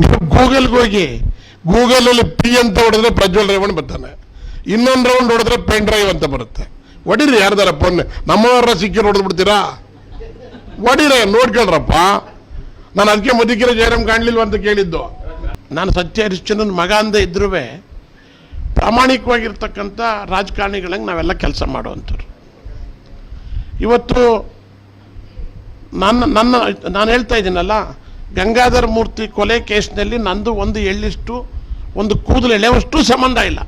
ನೀವು ಗೂಗಲ್ಗೆ ಹೋಗಿ ಗೂಗಲಲ್ಲಿ ಪಿ ಅಂತ ಹೊಡೆದ್ರೆ ಪ್ರಜ್ವಲ್ ರೇವಣ್ಣ ಬರ್ತಾನೆ. ಇನ್ನೊಂದು ರೌಂಡ್ ಹೊಡೆದ್ರೆ ಪೆನ್ ಡ್ರೈವ್ ಅಂತ ಬರುತ್ತೆ. ಒಡೀರಿ ಯಾರ್ದಾರ ಫೋನ್ ನಮ್ಮವರ ಸಿಕ್ಕಿ ಹೊಡೆದು ಬಿಡ್ತೀರಾ ನೋಡ್ಕೊಳ್ರಪ್ಪ. ನಾನು ಅದಕ್ಕೆ ಮದಿಕಿರ ಜಯರಾಮ್ ಕಾಣ್ಲಿಲ್ವ ಅಂತ ಕೇಳಿದ್ದು. ನಾನು ಸತ್ಯ ಹರಿಶ್ಚಂದ್ರನ ಮಗ ಅಂದ ಇದ್ರೂ ಪ್ರಾಮಾಣಿಕವಾಗಿರ್ತಕ್ಕಂಥ ರಾಜಕಾರಣಿಗಳಂಗೆ ನಾವೆಲ್ಲ ಕೆಲಸ ಮಾಡುವಂಥವ್ರು ಇವತ್ತು ನನ್ನ ನನ್ನ, ನಾನು ಹೇಳ್ತಾ ಇದ್ದೀನಲ್ಲ ಗಂಗಾಧರ ಮೂರ್ತಿ ಕೊಲೆ ಕೇಸ್ನಲ್ಲಿ ನಂದು ಒಂದು ಎಳ್ಳಿಷ್ಟು ಒಂದು ಕೂದಲು ಎಳೆಯುವಷ್ಟು ಸಂಬಂಧ ಇಲ್ಲ.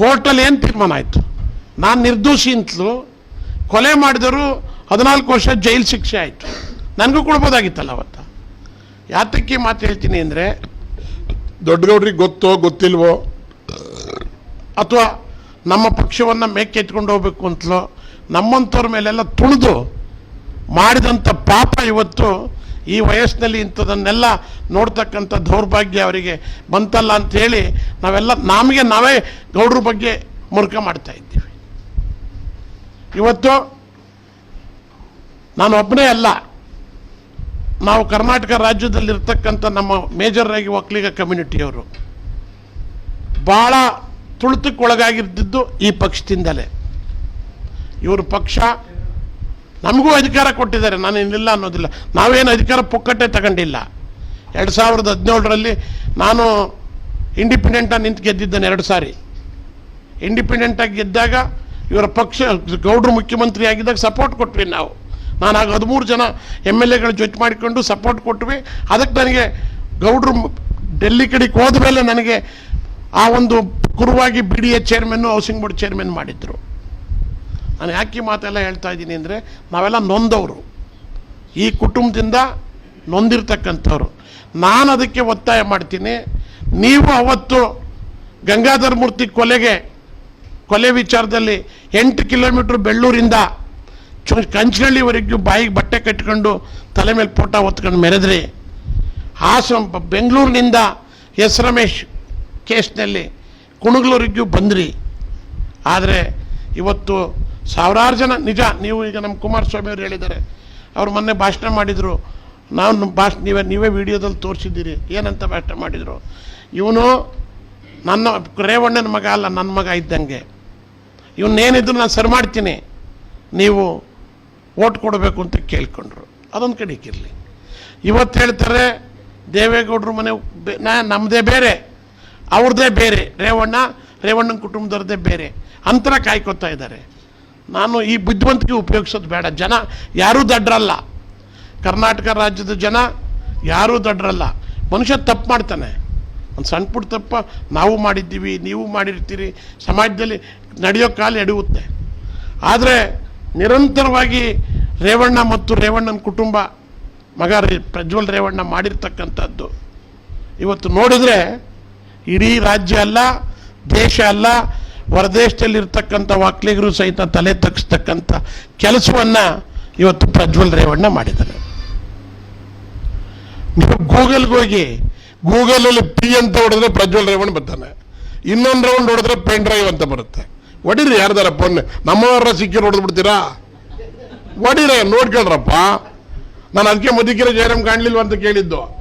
ಕೋರ್ಟಲ್ಲಿ ಏನು ತೀರ್ಮಾನ ಆಯಿತು? ನಾನು ನಿರ್ದೋಷಿ ಅಂತಲೂ ಕೊಲೆ ಮಾಡಿದರು ಹದಿನಾಲ್ಕು ವರ್ಷ ಜೈಲು ಶಿಕ್ಷೆ ಆಯಿತು. ನನಗೂ ಕೊಡ್ಬೋದಾಗಿತ್ತಲ್ಲ ಅವತ್ತು? ಯಾತಕ್ಕೆ ಮಾತು ಹೇಳ್ತೀನಿ ಅಂದರೆ ದೊಡ್ಡಗೌಡ್ರಿಗೆ ಗೊತ್ತೋ ಗೊತ್ತಿಲ್ವೋ? ಅಥವಾ ನಮ್ಮ ಪಕ್ಷವನ್ನು ಮೇಕೆತ್ಕೊಂಡು ಹೋಗ್ಬೇಕು ಅಂತಲೋ ನಮ್ಮಂಥವ್ರ ಮೇಲೆಲ್ಲ ತುಳಿದು ಮಾಡಿದಂಥ ಪಾಪ ಇವತ್ತು ಈ ವಯಸ್ಸಿನಲ್ಲಿ ಇಂಥದನ್ನೆಲ್ಲ ನೋಡ್ತಕ್ಕಂಥ ದೌರ್ಭಾಗ್ಯ ಅವರಿಗೆ ಬಂತಲ್ಲ ಅಂಥೇಳಿ ನಾವೆಲ್ಲ ನಮಗೆ ನಾವೇ ಗೌಡ್ರ ಬಗ್ಗೆ ಮುರುಕ ಮಾಡ್ತಾ ಇದ್ದೀವಿ. ಇವತ್ತು ನಾನು ಒಬ್ಬನೇ ಅಲ್ಲ. ನಾವು ಕರ್ನಾಟಕ ರಾಜ್ಯದಲ್ಲಿರ್ತಕ್ಕಂಥ ನಮ್ಮ ಮೇಜರ್ ಆಗಿ ಒಕ್ಕಲಿಗ ಕಮ್ಯುನಿಟಿಯವರು. ಭಾಳ ತುಳಿತಕ್ಕೊಳಗಾಗಿರ್ತಿದ್ದು ಈ ಪಕ್ಷದಿಂದಲೇ. ಇವರು ಪಕ್ಷ ನಮಗೂ ಅಧಿಕಾರ ಕೊಟ್ಟಿದ್ದಾರೆ ನಾನು ಇನ್ನಿಲ್ಲ ಅನ್ನೋದಿಲ್ಲ. ನಾವೇನು ಅಧಿಕಾರ ಪುಕ್ಕಟ್ಟೆ ತಗೊಂಡಿಲ್ಲ. ಎರಡು ಸಾವಿರದ ಹದಿನೇಳರಲ್ಲಿ ನಾನು ಇಂಡಿಪೆಂಡೆಂಟಾಗಿ ನಿಂತು ಗೆದ್ದಿದ್ದೇನೆ ಎರಡು ಸಾರಿ. ಇಂಡಿಪೆಂಡೆಂಟಾಗಿ ಗೆದ್ದಾಗ ಇವರ ಪಕ್ಷ, ಗೌಡ್ರು ಮುಖ್ಯಮಂತ್ರಿ ಆಗಿದ್ದಾಗ ಸಪೋರ್ಟ್ ಕೊಟ್ವಿ ನಾವು. ನಾನು ಆಗ ಹದಿಮೂರು ಜನ ಎಂ ಎಲ್ ಎಗಳು ಜೊತೆ ಮಾಡಿಕೊಂಡು ಸಪೋರ್ಟ್ ಕೊಟ್ವಿ. ಅದಕ್ಕೆ ನನಗೆ ಗೌಡ್ರು ಡೆಲ್ಲಿ ಕಡೆಗೆ ಹೋದ ಮೇಲೆ ನನಗೆ ಆ ಒಂದು ಕುರುವಾಗಿ ಬಿ ಡಿ ಎ ಚೇರ್ಮನ್ನು ಹೌಸಿಂಗ್ ಬೋರ್ಡ್ ಚೇರ್ಮನ್ ಮಾಡಿದ್ರು. ನಾನು ಯಾಕೆ ಮಾತೆಲ್ಲ ಹೇಳ್ತಾ ಇದ್ದೀನಿ ಅಂದರೆ ನಾವೆಲ್ಲ ನೊಂದವರು. ಈ ಕುಟುಂಬದಿಂದ ನೊಂದಿರ್ತಕ್ಕಂಥವ್ರು. ನಾನು ಅದಕ್ಕೆ ಒತ್ತಾಯ ಮಾಡ್ತೀನಿ. ನೀವು ಅವತ್ತು ಗಂಗಾಧರ ಮೂರ್ತಿ ಕೊಲೆಗೆ, ಕೊಲೆ ವಿಚಾರದಲ್ಲಿ ಎಂಟು ಕಿಲೋಮೀಟ್ರ್ ಬೆಳ್ಳೂರಿಂದ ಚು ಕಂಚನಹಳ್ಳಿವರೆಗೂ ಬಾಯಿಗೆ ಬಟ್ಟೆ ಕಟ್ಕೊಂಡು ತಲೆ ಮೇಲೆ ಪೋಟ ಹೊತ್ಕೊಂಡು ಮೆರೆದ್ರಿ, ಹಾಸನ ಬೆಂಗಳೂರಿನಿಂದ ಎಸ್ ರಮೇಶ್ ಕೇಸ್ನಲ್ಲಿ ಕುಣಗ್ಲೂರಿಗೂ ಬಂದ್ರಿ. ಆದರೆ ಇವತ್ತು ಸಾವಿರಾರು ಜನ, ನಿಜ, ನೀವು ಈಗ ನಮ್ಮ ಕುಮಾರಸ್ವಾಮಿ ಅವರು ಹೇಳಿದ್ದಾರೆ. ಅವರು ಮೊನ್ನೆ ಭಾಷಣ ಮಾಡಿದರು. ನಾವು ಭಾಷ, ನೀವೇ ನೀವೇ ವಿಡಿಯೋದಲ್ಲಿ ತೋರಿಸಿದ್ದೀರಿ. ಏನಂತ ಭಾಷಣ ಮಾಡಿದರು? ಇವನು ನನ್ನ ರೇವಣ್ಣನ ಮಗ ಅಲ್ಲ, ನನ್ನ ಮಗ ಇದ್ದಂಗೆ. ಇವನ್ನೇನಿದ್ರು ನಾನು ಸರಿ ಮಾಡ್ತೀನಿ. ನೀವು ಓಟ್ ಕೊಡಬೇಕು ಅಂತ ಕೇಳ್ಕೊಂಡ್ರು. ಅದೊಂದು ಕಡೆಗಿರಲಿ ಇವತ್ತು ಹೇಳ್ತಾರೆ, ದೇವೇಗೌಡರು ಮನೆ ನಾ ನಮ್ಮದೇ ಬೇರೆ. ಅವ್ರದ್ದೇ ಬೇರೆ. ರೇವಣ್ಣ, ರೇವಣ್ಣನ ಕುಟುಂಬದವ್ರದ್ದೇ ಬೇರೆ. ಅಂತರ ಕಾಯ್ಕೊತಾ ಇದ್ದಾರೆ. ನಾನು ಈ ಬುದ್ಧಿವಂತಿಕೆ ಉಪಯೋಗಿಸೋದು ಬೇಡ. ಜನ ಯಾರೂ ದಡ್ರಲ್ಲ. ಕರ್ನಾಟಕ ರಾಜ್ಯದ ಜನ ಯಾರೂ ದಡ್ರಲ್ಲ. ಮನುಷ್ಯ ತಪ್ಪು ಮಾಡ್ತಾನೆ. ಒಂದು ಸಣ್ಣ ಪುಟ್ಟ ತಪ್ಪ ನಾವು ಮಾಡಿದ್ದೀವಿ, ನೀವು ಮಾಡಿರ್ತೀರಿ. ಸಮಾಜದಲ್ಲಿ ನಡೆಯೋ ಕಾಲ ಎಡೆಯುತ್ತೆ ಆದರೆ ನಿರಂತರವಾಗಿ ರೇವಣ್ಣ ಮತ್ತು ರೇವಣ್ಣನ ಕುಟುಂಬ, ಮಗ ಪ್ರಜ್ವಲ್ ರೇವಣ್ಣ ಮಾಡಿರ್ತಕ್ಕಂಥದ್ದು. ಇವತ್ತು ನೋಡಿದ್ರೆ ಇಡೀ ರಾಜ್ಯ ಅಲ್ಲ, ದೇಶ ಅಲ್ಲ ಹೊರದೇಶದಲ್ಲಿರ್ತಕ್ಕಂಥ ವಾಕ್ಲಿಗರು ಸಹಿತ ತಲೆ ತಗ್ಸ್ತಕ್ಕಂಥ ಕೆಲಸವನ್ನು ಇವತ್ತು ಪ್ರಜ್ವಲ್ ರೇವಣ್ಣ ಮಾಡಿದ್ದಾರೆ. ನೀವು ಗೂಗಲ್ಗೆ ಹೋಗಿ, ಗೂಗಲಲ್ಲಿ ಪಿ ಅಂತ ಹೊಡೆದ್ರೆ ಪ್ರಜ್ವಲ್ ರೇವಣ್ಣ ಬರ್ತಾನೆ. ಇನ್ನೊಂದು ರೌಂಡ್ ಹೊಡೆದ್ರೆ ಪೆನ್ ಡ್ರೈವ್ ಅಂತ ಬರುತ್ತೆ. ಒಡೀರಿ ಯಾರ್ದಾರ ಫೋನ್ ನಮ್ಮವರ ಸಿಕ್ಕಿ ಹೊಡೆದು ಬಿಡ್ತೀರಾ? ಹೊಡಿರ, ನೋಡ್ಕೊಳ್ರಪ್ಪ. ನಾನು ಅದಕ್ಕೆ ಮುದುಕಿರ ಜಯರಾಮ್ ಕಾಣ್ಲಿಲ್ವ ಅಂತ ಕೇಳಿದ್ದು.